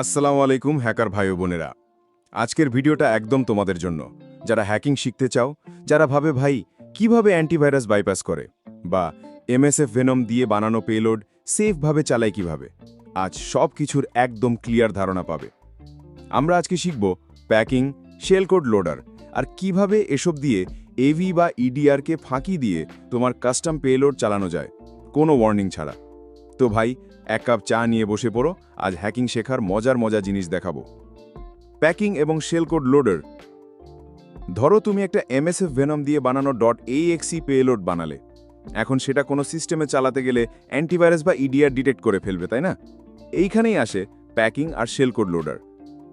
আসসালামু আলাইকুম, হ্যাকার ভাই বোনেরা। আজকের ভিডিওটা একদম তোমাদের জন্য। যারা হ্যাকিং শিখতে চাও, যারা ভাবে, ভাই, কীভাবে অ্যান্টিভাইরাস বাইপাস করে? বা এমএসএফ ভেনম দিয়ে বানানো পেলোড সেফভাবে চালায় কীভাবে? আজ সব কিছুর একদম ক্লিয়ার ধারণা পাবে। আমরা আজকে শিখব প্যাকিং শেল কোড লোডার আর কীভাবে এসব দিয়ে এভি বা ইডিআরকে ফাঁকি দিয়ে তোমার কাস্টম পেলোড চালানো যায়। কোনো ওয়ার্নিং ছাড়া। তো ভাই, এক কাপ চা নিয়ে বসে পড়ো, আজ হ্যাকিং শেখার মজার মজা জিনিস দেখাবো। প্যাকিং এবং শেল কোড লোডার ধরো তুমি একটা এমএসএফ ভেনম দিয়ে বানানো. ডট এএক্সি পেলোড বানালে। এখন সেটা কোনো সিস্টেমে চালাতে গেলে অ্যান্টিভাইরাস বা ইডিআর ডিটেক্ট করে ফেলবে, তাই না? এইখানেই আসে প্যাকিং আর শেল কোড লোডার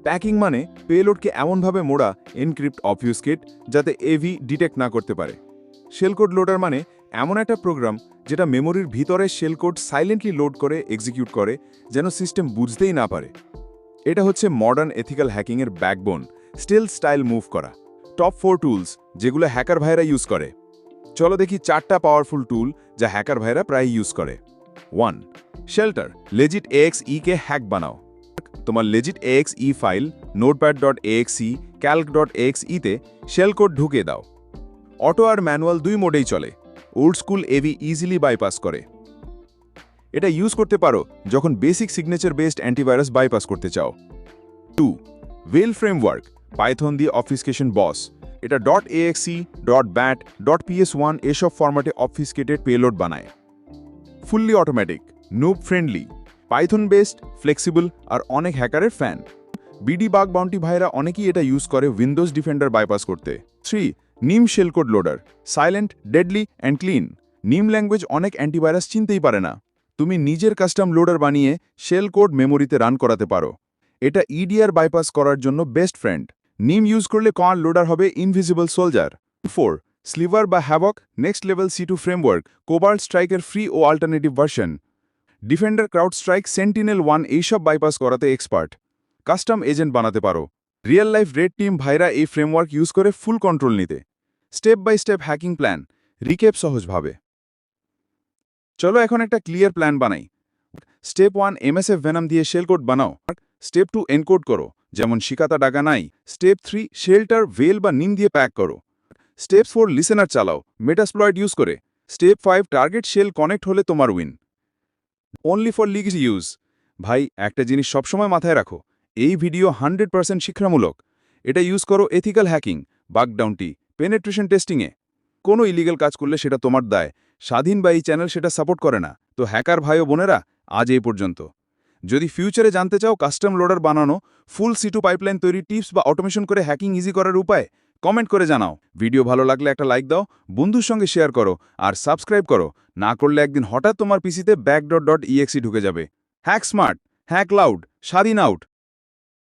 প্যাকিং মানে পেলোডকে এমনভাবে মোড়া এনক্রিপ্ট অফিউসকেট যাতে এভি ডিটেক্ট না করতে পারে। শেল কোড লোডার মানে এমন একটা প্রোগ্রাম যেটা মেমোরির ভিতরে শেল কোড সাইলেন্টলি লোড করে এক্সিকিউট করে, যেন সিস্টেম বুঝতেই না পারে। এটা হচ্ছে মডার্ন এথিক্যাল হ্যাকিংয়ের ব্যাকবোন স্টিল স্টাইল মুভ করা। টপ ফোর টুলস যেগুলো হ্যাকার ভাইরা ইউজ করে। চলো দেখি চারটা পাওয়ারফুল টুল যা হ্যাকার ভাইরা প্রায় ইউজ করে। ওয়ান শেল্টার লেজিট এক্স ইকে হ্যাক বানাও। তোমার legit EXE file notepad dot EXE calc dot x ইতে শেল কোড ঢুকিয়ে দাও। অটো আর ম্যানুয়াল দুই মোডেই চলে। Old school AV easily bypass করে। এটা ইউজ করতে পারো যখন basic signature based antivirus bypass করতে চাও। টু ওয়েল ফ্রেমওয়ার্ক পাইথন দিয়ে অফিসকেশন বস এটা. Dot EXE dot bat dot PS one এসব ফরম্যাটে অফিসকেটেড পেলোড বানায়। Fully automatic noob friendly Python based flexible আর অনেক হ্যাকারের ফ্যান বিডি বাগ বাউন্টি ভাইরা অনেকেই এটা ইউজ করে উইন্ডোজ ডিফেন্ডার বাইপাস করতে। Three Nim shellcode loader silent deadly and clean Nim language অনেক অ্যান্টিভাইরাস চিনতেই পারে না। তুমি নিজের কাস্টম লোডার বানিয়ে শেল কোড মেমোরিতে রান করাতে পারো। এটা ইডিআর বাইপাস করার জন্য বেস্ট ফ্রেন্ড নিম ইউজ করলে কন লোডার হবে ইনভিজিবল সোলজার ফোর স্লিভার বা Havoc next level C two framework Cobalt স্ট্রাইকের free ও alternative version Defender CrowdStrike SentinelOne এইসব বাইপাস করাতে এক্সপার্ট কাস্টম এজেন্ট বানাতে পারো। রিয়েল লাইফ রেড টিম ভাইরা এই ফ্রেমওয়ার্ক ইউজ করে ফুল কন্ট্রোল নিতে। Step by step hacking plan recap সহজভাবে। চলো এখন একটা ক্লিয়ার প্ল্যান বানাই। স্টেপ ওয়ান এমএসএফ ভেনাম দিয়ে শেল কোড বানাও। স্টেপ টু এনকোড করো। যেমন শিকাতা ডাকা নাই। স্টেপ থ্রি শেল্টার ভেল বা নিম দিয়ে প্যাক করো। স্টেপ ফোর লিসেনার চালাও। মেটাসপ্লয়েড ইউজ করে। Step five target shell connect হলে তোমার উইন অনলি ফর লিগস ইউজ ভাই, একটা জিনিস সবসময় মাথায় রাখো। এই ভিডিও হান্ড্রেড পার্সেন্ট শিক্ষামূলক। এটা ইউজ করো এথিক্যাল হ্যাকিং বাকডাউনটি পেনেট্রেশন টেস্টিংয়ে কোনো ইলিগাল কাজ করলে সেটা তোমার দায়। স্বাধীন বা এই চ্যানেল সেটা সাপোর্ট করে না। তো হ্যাকার ভাই ও বোনেরা, আজ এই পর্যন্ত। যদি ফিউচারে জানতে চাও কাস্টম লোডার বানানো ফুল সিটু পাইপলাইন তৈরি টিপস বা অটোমেশন করে হ্যাকিং ইজি করার উপায় কমেন্ট করে জানাও। ভিডিও ভালো লাগলে একটা লাইক দাও, বন্ধুর সঙ্গে শেয়ার করো আর সাবস্ক্রাইব করো। না করলে একদিন হঠাৎ তোমার পিসিতে ব্যাক ডট ডট ইএক্সি ঢুকে যাবে। হ্যাক স্মার্ট হ্যাক লাউড স্বাধীন আউট